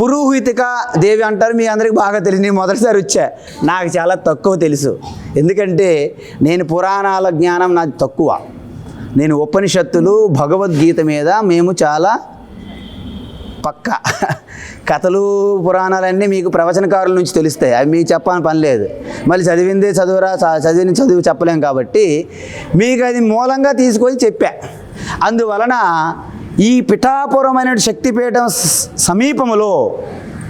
పురోహితిక దేవి అంటారు మీ అందరికి బాగా తెలుసు నేను మొదటిసారి వచ్చా. నాకు చాలా తక్కువ తెలుసు. ఎందుకంటే నేను పురాణాల జ్ఞానం నాది తక్కువ. నేను ఉపనిషత్తులు భగవద్గీత మీద మేము చాలా పక్క. కథలు పురాణాలన్నీ మీకు ప్రవచనకారుల నుంచి తెలుస్తాయి. అవి మీకు చెప్పని పని లేదు. మళ్ళీ చదివిందే చదువురా చదివిన చదువు చెప్పలేం కాబట్టి మీకు అది మూలంగా తీసుకొని చెప్పా. అందువలన ఈ పిఠాపురమైన శక్తిపీఠం సమీపంలో సమీపములో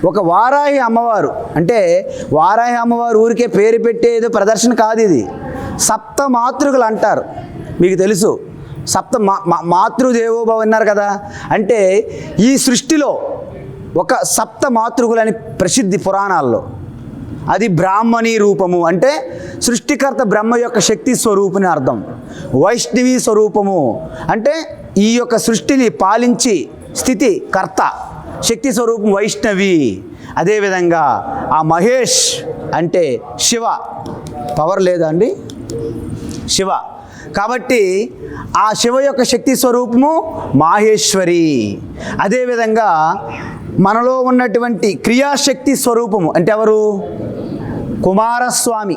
ఒక వారాహి అమ్మవారు. అంటే వారాహి అమ్మవారు ఊరికే పేరు పెట్టేదో ప్రదర్శన కాదు ఇది. సప్త మాతృకులు అంటారు. మీకు తెలుసు. సప్త మా మా- మాతృదేవోభవ అన్నారు కదా. అంటే ఈ సృష్టిలో ఒక సప్త మాతృకులని ప్రసిద్ధి పురాణాల్లో. అది బ్రాహ్మణి రూపము అంటే సృష్టికర్త బ్రహ్మ యొక్క శక్తి స్వరూపుని అర్థం. వైష్ణవి స్వరూపము అంటే ఈ యొక్క సృష్టిని పాలించి స్థితి కర్త శక్తి స్వరూపం వైష్ణవి. అదేవిధంగా ఆ మహేష్ అంటే శివ. పవర్ లేదా అండి? శివ. కాబట్టి ఆ శివ యొక్క శక్తి స్వరూపము మాహేశ్వరి. అదేవిధంగా మనలో ఉన్నటువంటి క్రియాశక్తి స్వరూపము అంటే ఎవరు? కుమారస్వామి.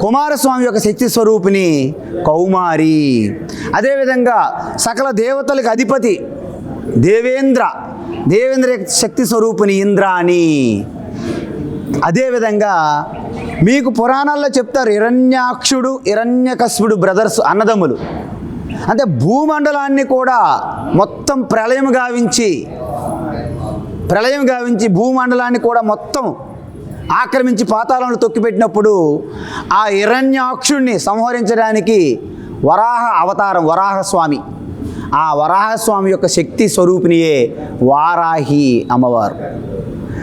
కుమారస్వామి యొక్క శక్తి స్వరూపిణి కౌమారి. అదేవిధంగా సకల దేవతలకు అధిపతి దేవేంద్ర. దేవేంద్ర శక్తి స్వరూపిణి ఇంద్రాణి. అదేవిధంగా మీకు పురాణాల్లో చెప్తారు హిరణ్యాక్షుడు హిరణ్యకశ్యుడు బ్రదర్స్ అన్నదమ్ములు. అంటే భూమండలాన్ని కూడా మొత్తం ప్రళయం గావించి ప్రళయం గావించి భూమండలాన్ని కూడా మొత్తం ఆక్రమించి పాతాలను తొక్కిపెట్టినప్పుడు ఆ హిరణ్యాక్షుణ్ణి సంహరించడానికి వరాహ అవతారం వరాహస్వామి. ఆ వరాహస్వామి యొక్క శక్తి స్వరూపిణియే వారాహి అమ్మవారు.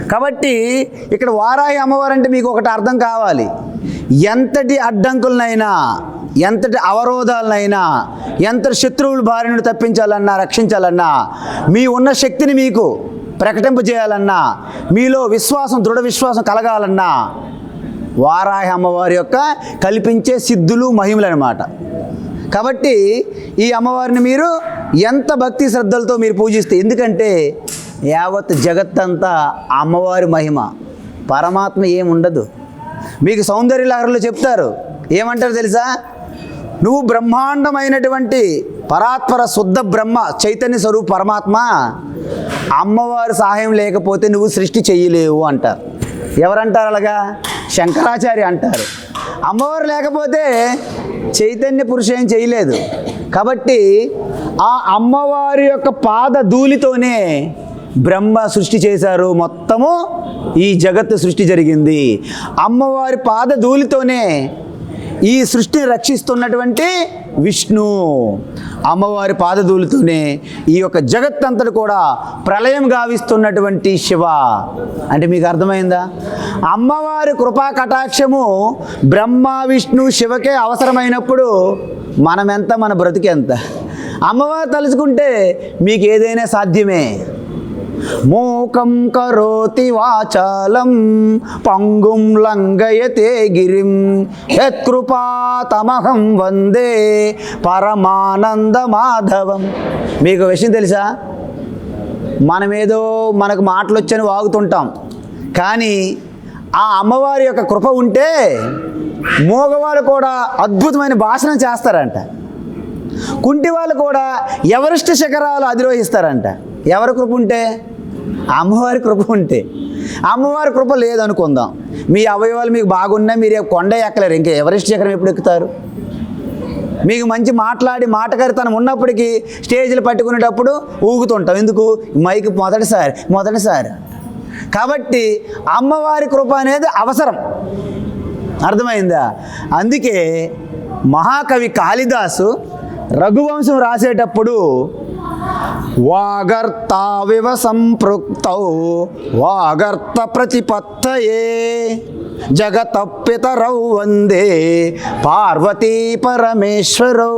కాబట్టి ఇక్కడ వారాహి అమ్మవారు అంటే మీకు ఒకటి అర్థం కావాలి. ఎంతటి అడ్డంకులనైనా ఎంతటి అవరోధాలనైనా ఎంత శత్రువుల బారి తప్పించాలన్నా రక్షించాలన్నా మీ ఉన్న శక్తిని మీకు ప్రకటింపజేయాలన్నా మీలో విశ్వాసం దృఢ విశ్వాసం కలగాలన్నా వారాహి అమ్మవారి యొక్క కల్పించే సిద్ధులు మహిమలు అనమాట కాబట్టి ఈ అమ్మవారిని మీరు ఎంత భక్తి శ్రద్ధలతో మీరు పూజిస్తే ఎందుకంటే యావత్ జగత్తంతా అమ్మవారి మహిమ పరమాత్మ ఏముండదు మీకు సౌందర్య లహరులు చెప్తారు ఏమంటారు తెలుసా? నువ్వు బ్రహ్మాండమైనటువంటి పరాత్పర శుద్ధ బ్రహ్మ చైతన్య స్వరూప పరమాత్మ అమ్మవారి సహాయం లేకపోతే నువ్వు సృష్టి చేయలేవు అంటారు. ఎవరంటారు అలాగా? శంకరాచార్య అంటారు. అమ్మవారు లేకపోతే చైతన్య పురుష ఏం చేయలేదు. కాబట్టి ఆ అమ్మవారి యొక్క పాద ధూళితోనే బ్రహ్మ సృష్టి చేశారు. మొత్తము ఈ జగత్తు సృష్టి జరిగింది. అమ్మవారి పాద ధూళితోనే ఈ సృష్టిని రక్షిస్తున్నటువంటి విష్ణు అమ్మవారి పాదధూళితోనే ఈ యొక్క జగత్తంతటి కూడా ప్రళయం గావిస్తున్నటువంటి శివ. అంటే మీకు అర్థమైందా? అమ్మవారి కృపా కటాక్షము బ్రహ్మ విష్ణు శివకే అవసరమైనప్పుడు మనమెంత మన బ్రతికెంత? అమ్మవారు తలుచుకుంటే మీకు ఏదైనా సాధ్యమే. మూకం కరోతి వాచాలం పంగుం లంఘయతే గిరిం. యత్కృపాతమహం వందే పరమానంద మాధవం మీకు విషయం తెలుసా? మనమేదో మనకు మాటలు వచ్చని వాగుతుంటాం. కానీ ఆ అమ్మవారి యొక్క కృప ఉంటే మూగవాళ్ళు కూడా అద్భుతమైన భాషణం చేస్తారంట. కుంటి వాళ్ళు కూడా ఎవరిష్ట శిఖరాలు అధిరోహిస్తారంట. ఎవరి కృప ఉంటే? అమ్మవారి కృప ఉంటే. అమ్మవారి కృప లేదనుకుందాం. మీ అవయవాలు మీకు బాగున్నా మీరు కొండ ఎక్కలేరు. ఇంకా ఎవరెస్ట్ ఎక్కడ ఎప్పుడు ఎక్కుతారు? మీకు మంచి మాట్లాడి మాటకరితనం ఉన్నప్పటికీ స్టేజ్లు పట్టుకునేటప్పుడు ఊగుతుంటాం. ఎందుకు? మైక్ మొదటిసారి మొదటిసారి కాబట్టి అమ్మవారి కృప అనేది అవసరం. అర్థమైందా? అందుకే మహాకవి కాళిదాసు రఘువంశం రాసేటప్పుడు వాగర్తావివ సంపృక్తౌ వాగర్త ప్రతిపత్తయే. జగత వందే పార్వతీ పరమేశ్వరౌ.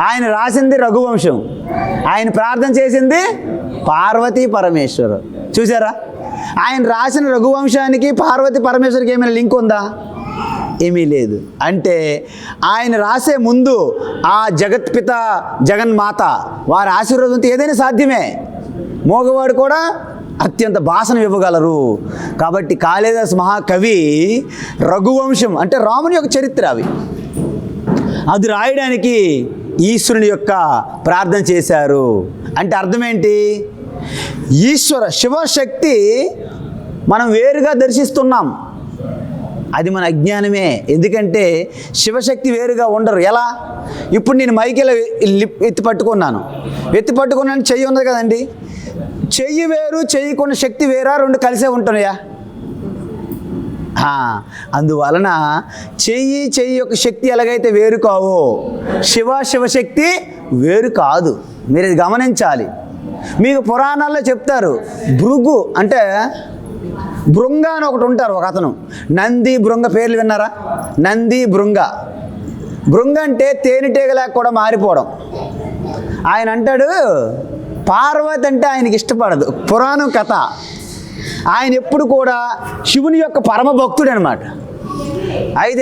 ఆయన రాసింది రఘువంశం. ఆయన ప్రార్థన చేసింది పార్వతీ పరమేశ్వరు. చూసారా? ఆయన రాసిన రఘువంశానికి పార్వతీ పరమేశ్వరికి ఏమైనా లింక్ ఉందా? ఏమీ లేదు. అంటే ఆయన రాసే ముందు ఆ జగత్పిత జగన్మాత వారి ఆశీర్వాదంతో ఏదైనా సాధ్యమే. మోగవాడు కూడా అత్యంత భాషను ఇవ్వగలరు. కాబట్టి కాళిదాస్ మహాకవి రఘువంశం అంటే రాముని యొక్క చరిత్ర అవి. అది రాయడానికి ఈశ్వరుని యొక్క ప్రార్థన చేశారు. అంటే అర్థం ఏంటి ఈశ్వర శివశక్తి మనం వేరుగా దర్శిస్తున్నాం. అది మన అజ్ఞానమే. ఎందుకంటే శివశక్తి వేరుగా ఉండరు. ఎలా? ఇప్పుడు నేను మైకెలా లిప్ ఎత్తి పట్టుకున్నాను. ఎత్తి పట్టుకున్నాను చెయ్యి ఉంది కదండి. చెయ్యి వేరు చెయ్యకున్న శక్తి వేరా? రెండు కలిసే ఉంటున్నాయా? అందువలన చెయ్యి చెయ్యి యొక్క శక్తి ఎలాగైతే వేరు కావో శివ శివశక్తి వేరు కాదు. మీరు ఇది గమనించాలి. మీకు పురాణాల్లో చెప్తారు భృగు అంటే బృంగ అని ఒకటి ఉంటారు ఒక అతను. నంది బృంగ పేర్లు విన్నారా? నంది బృంగ. భృంగ అంటే తేనెటీగలా కూడా మారిపోవడం. ఆయన అంటాడు పార్వతి అంటే ఆయనకి ఇష్టపడదు. పురాణం కథ. ఆయన ఎప్పుడు కూడా శివుని యొక్క పరమ భక్తుడు అనమాట అయితే